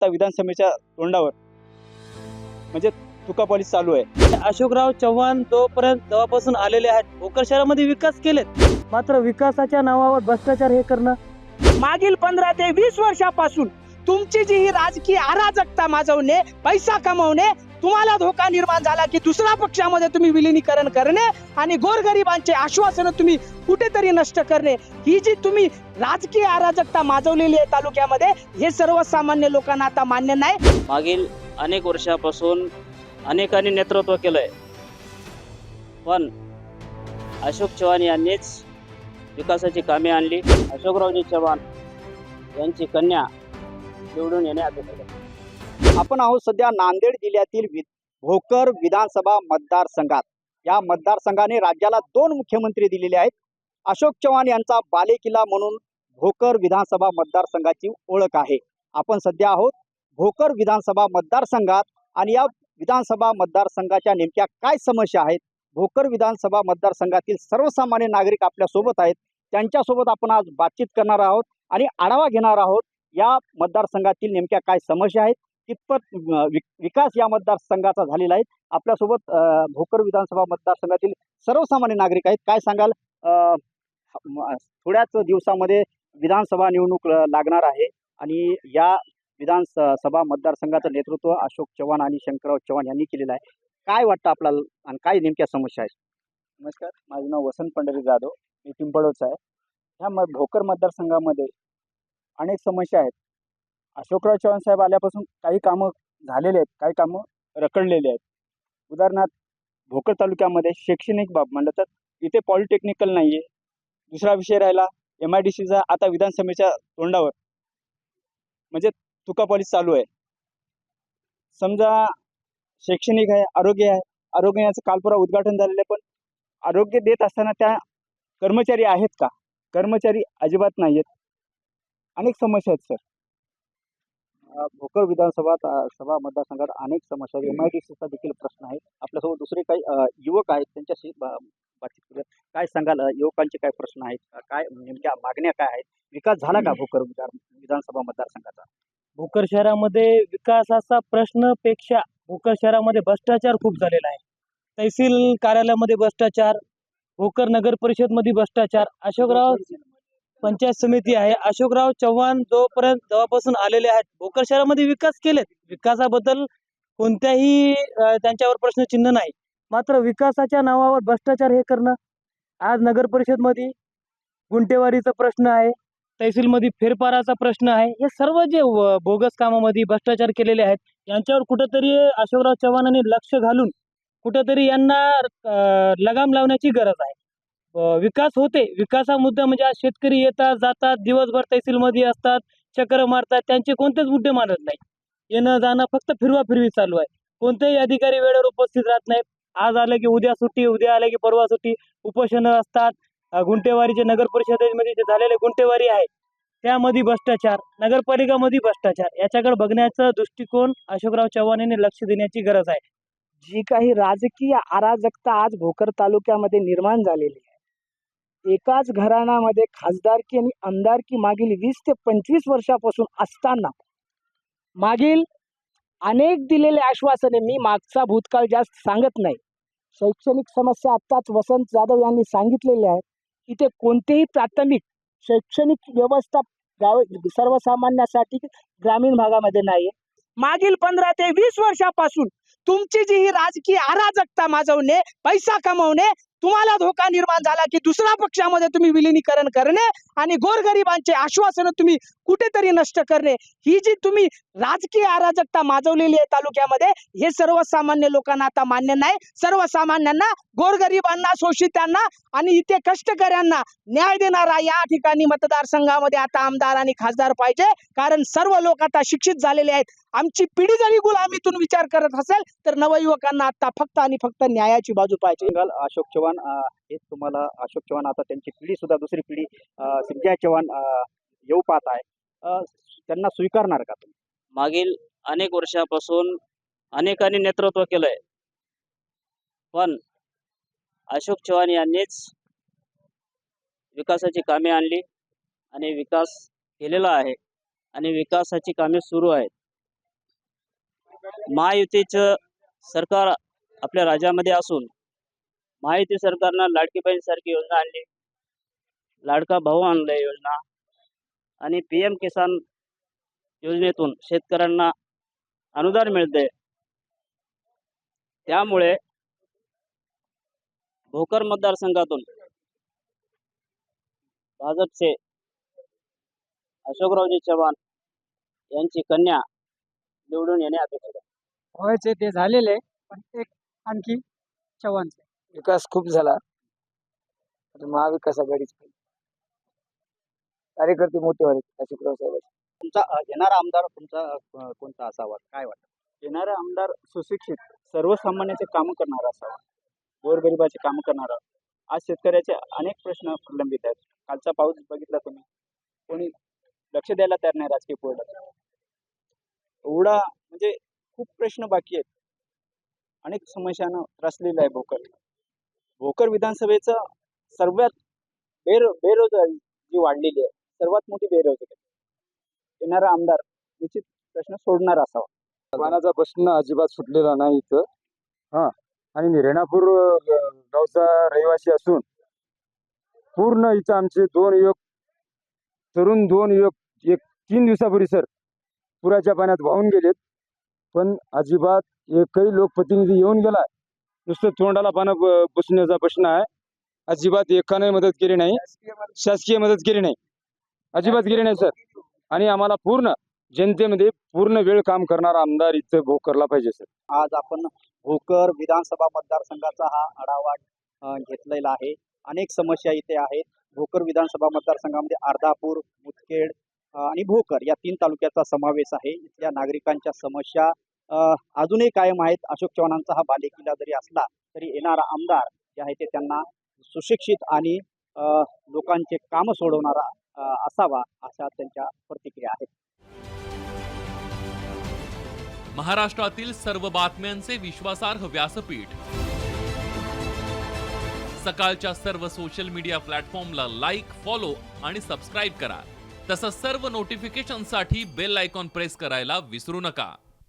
आत्ता विधानसभेच्या तोंडावर. म्हणजे तुकापाली चालू आहे. अशोकराव चव्हाण जोपर्यंत जेव्हापासून आलेले आहेत भोकर शहरामध्ये विकास केलेत. मात्र विकासाच्या नावावर भ्रष्टाचार हे करणं मागील पंधरा ते वीस वर्षापासून तुमची जी ही राजकीय अराजकता माजवणे पैसा कमवणे तुम्हाला धोका निर्माण झाला की दुसऱ्या पक्षामध्ये तुम्ही विलिनीकरण करणे आणि गोरगरिबांचे आश्वासनं तुम्ही कुठेतरी नष्ट करणे. ही जी तुम्ही राजकीय अराजकता माजवलेली आहे तालुक्यामध्ये हे सर्वसामान्य लोकांना आता मान्य नाही. मागील अनेक वर्षापासून अनेकांनी नेतृत्व केलंय. पण अशोक चव्हाण यांनीच विकासाची कामे आणली. अशोकरावजी चव्हाण यांची कन्या निवडून येणे अपेक्षित आपण आहोत सध्या नांदेड जिल्ह्यातील वि- भोकर विधानसभा मतदारसंघात. या मतदारसंघाने राज्याला दोन मुख्यमंत्री दिलेले आहेत. अशोक चव्हाण यांचा बालेकिल्ला म्हणून भोकर विधानसभा मतदारसंघाची ओळख आहे. आपण सध्या आहोत भोकर विधानसभा मतदारसंघात आणि या विधानसभा मतदारसंघाच्या नेमक्या काय समस्या आहेत? भोकर विधानसभा मतदारसंघातील सर्वसामान्य नागरिक आपल्यासोबत आहेत. त्यांच्यासोबत आपण आज बातचीत करणार आहोत आणि आढावा घेणार आहोत. या मतदारसंघातील नेमक्या काय समस्या आहेत? कितपत वि- विकास या मतदारसंघाचा झालेला आहे. आपल्यासोबत भोकर विधानसभा मतदारसंघातील सर्वसामान्य नागरिक आहेत. काय सांगाल? थोड्याच दिवसामध्ये विधानसभा निवडणूक लागणार आहे आणि या विधानसभा मतदारसंघाचं नेतृत्व अशोक चव्हाण आणि शंकरराव चव्हाण यांनी केलेलं आहे. काय वाटतं आपल्याला आणि काय नेमक्या समस्या आहेत? नमस्कार. माझं नाव वसंत पंढरी जाधव. मी पिंपळोच आहे. ह्या म भोकर मतदारसंघामध्ये अनेक समस्या आहेत. अशोकराव चव्हाण साहेब आल्यापासून काही कामं झालेले आहेत काही कामं रखडलेले आहेत. उदाहरणार्थ भोकर तालुक्यामध्ये शैक्षणिक बाब म्हणलं तर इथे पॉलिटेक्निकल नाही आहे दुसरा विषय राहिला एम आय डी सीचा आता विधानसभेच्या तोंडावर. म्हणजे तुका तुकापाली चालू आहे. समजा शैक्षणिक आहे आरोग्य आहे आरोग्य याचं कालपुरा उद्घाटन झालेलं आहे पण आरोग्य देत असताना त्या कर्मचारी आहेत का? कर्मचारी अजिबात नाही आहेत अनेक समस्या आहेत सर. भोकर विधानसभा सभा मतदारसंघात अनेक समस्या एम आय डी सीचा देखील प्रश्न आहे. आपल्यासोबत दुसरे काही युवक आहेत त्यांच्याशी बातचीत करूया. काय सांगाल युवकांचे काय प्रश्न आहेत? काय नेमक्या मागण्या काय आहेत? विकास झाला का भोकर विधान विधानसभा मतदारसंघाचा? भोकर शहरामध्ये विकासाचा प्रश्नपेक्षा भोकर शहरामध्ये भ्रष्टाचार खूप झालेला आहे. तहसील कार्यालयामध्ये भ्रष्टाचार भोकर नगर परिषदमध्ये भ्रष्टाचार अशोकराव पंचायत समिती आहे. अशोकराव चव्हाण जोपर्यंत जेव्हापासून आलेले आहेत भोकर शहरामध्ये विकास केलेत. विकासाबद्दल कोणत्याही त्यांच्यावर प्रश्नचिन्ह नाही. मात्र विकासाच्या नावावर भ्रष्टाचार हे करणं आज नगर परिषदमध्ये गुंटेवारीचा प्रश्न आहे. तहसीलमध्ये फेरफाराचा प्रश्न आहे. हे सर्व जे बोगस कामामध्ये भ्रष्टाचार केलेले आहेत यांच्यावर कुठंतरी अशोकराव चव्हाणांनी लक्ष घालून कुठंतरी यांना लगाम लावण्याची गरज आहे. विकास होते. विकासा मुद्दा म्हणजे आज शेतकरी येतात जातात दिवसभर तहसीलमध्ये असतात चक्र मारतात. त्यांचे कोणतेच मुद्दे मानत नाही येणं जाणं फक्त फिरवा फिरवी चालू आहे. कोणतेही अधिकारी वेळेवर उपस्थित राहत नाहीत. आज आलं की उद्या सुट्टी उद्या आलं की परवा सुट्टी. उपोषणं असतात. गुंटेवारीचे नगर परिषदेमध्ये जे झालेले गुंटेवारी आहे त्यामध्ये भ्रष्टाचार नगरपालिकामध्ये भ्रष्टाचार. याच्याकडे बघण्याचा दृष्टिकोन अशोकराव चव्हाण यांनी लक्ष देण्याची गरज आहे. जी काही राजकीय अराजकता आज भोकर तालुक्यामध्ये निर्माण झालेली आहे. एकाच घराण्यामध्ये खासदारकी आणि आमदारकी मागील वीस ते पंचवीस वर्षापासून असताना मागील अनेक दिलेले आश्वासने मी मागचा भूतकाळ जास्त सांगत नाही. शैक्षणिक समस्या आत्ताच वसंत जाधव यांनी सांगितलेल्या आहेत. इथे कोणतेही प्राथमिक शैक्षणिक व्यवस्था गाव सर्वसामान्यासाठी ग्रामीण भागामध्ये नाही मागील पंधरा ते वीस वर्षापासून तुमची जी ही राजकीय अराजकता माजवणे पैसा कमवणे तुम्हाला धोका निर्माण झाला की दुसऱ्या पक्षामध्ये तुम्ही विलिनीकरण करणे आणि गोरगरिबांचे आश्वासनं तुम्ही कुठेतरी नष्ट करणे. ही जी तुम्ही राजकीय अराजकता माजवलेली आहे तालुक्यामध्ये हे सर्वसामान्य लोकांना आता मान्य नाही. सर्वसामान्यांना गोरगरिबांना शोषितांना आणि इथे कष्टकऱ्यांना न्याय देणारा या ठिकाणी मतदारसंघामध्ये आता आमदार आणि खासदार पाहिजे. कारण सर्व लोक आता शिक्षित झालेले आहेत. आमची पिढी जरी गुलामीतून विचार करत असेल तर नवयुवकांना आता फक्त आणि फक्त न्यायाची बाजू पाहिजे अशोक चव्हाण हेच तुम्हाला अशोक चव्हाण आता त्यांची पिढी सुद्धा दुसरी पिढी संजय चव्हाण येऊ पाहत आहे. त्यांना स्वीकारणार का तुम्ही? मागील अनेक वर्षापासून अनेकांनी नेतृत्व केलंय. पण अशोक चव्हाण यांनीच विकासाची कामे आणली आणि विकास केलेला आहे आणि विकासाची कामे सुरू आहेत. महायुतीचं सरकार आपल्या राज्यामध्ये असून महायुती सरकारनं लाडकी योजना आणली. लाडका भाऊ आणला योजना. आणि पी एम किसान योजनेतून शेतकऱ्यांना अनुदान मिळते त्यामुळे भोकर मतदारसंघातून भाजपचे अशोकरावजी चव्हाण यांची कन्या निवडून येणे अपेक्षित आहे. व्हायचे ते झालेले पण एक आणखी चव्हाणचे. विकास खूप झाला. आता महाविकास आघाडीच. पाहिजे. कार्यकर्ते मोठे व्हावे अशोकराव साहेबांचे. तुमचा अ, येणारा आमदार तुमचा अ, कोणता असावा काय वाटतं? येणारा आमदार सुशिक्षित सर्वसामान्याचे कामं करणारा असावा गोरगरिबाचे कामं करणारा. आज शेतकऱ्याचे अनेक प्रश्न प्रलंबित आहेत. कालचा पाऊस बघितला तुम्ही. कोणी लक्ष द्यायला तयार नाही राजकीय बोर्डात एवढा म्हणजे खूप प्रश्न बाकी आहेत. अनेक समस्यानं त्रसलेलं आहे भोकर. भोकर विधानसभेचं सर्वात बेरो बेरोजगारी जी वाढलेली आहे सर्वात मोठी बेरोजगारी येणारा आमदार निश्चित प्रश्न सोडणार असावा. पाण्याचा प्रश्न अजिबात सुटलेला नाही इथं. हा. आणि रेणापूर गावचा रहिवासी असून पूर्ण इथं आमचे दोन युवक तरुण दोन युवक एक तीन दिवसापूर्वी सर पुराच्या पाण्यात वाहून गेलेत. पण अजिबात एकही लोकप्रतिनिधी येऊन गेला. नुसतं तोंडाला पानं ब- पुसण्याचा प्रश्न आहे. अजिबात एकाने मदत केली नाही. शासकीय मदत केली नाही. अजिबात गिरी नाही सर. आणि आम्हाला पूर्ण जनतेमध्ये पूर्ण वेळ काम करणारा आमदार इथं भोकरला पाहिजे सर. आज आपण भोकर विधानसभा मतदारसंघाचा हा आढावा घेतलेला आहे. अनेक समस्या इथे आहेत. भोकर विधानसभा मतदारसंघामध्ये अर्धापूर मुदखेड आणि भोकर या तीन तालुक्याचा समावेश आहे. इथल्या नागरिकांच्या समस्या अजूनही कायम आहेत. अशोक चव्हाणांचा हा बालेकिल्ला जरी असला तरी येणारा आमदार जे आहे ते त्यांना सुशिक्षित आणि अ, लोकांचे कामं सोडवणारा असावा अशा त्यांच्या प्रतिक्रिया आहेत. महाराष्ट्रातील सर्व बातम्यांचे विश्वासार्ह व्यासपीठ. सकाळच्या सर्व सोशल मीडिया प्लॅटफॉर्मला लाईक फॉलो आणि सबस्क्राईब करा. तसंच सर्व नोटिफिकेशनसाठी बेल आयकॉन प्रेस करायला विसरू नका.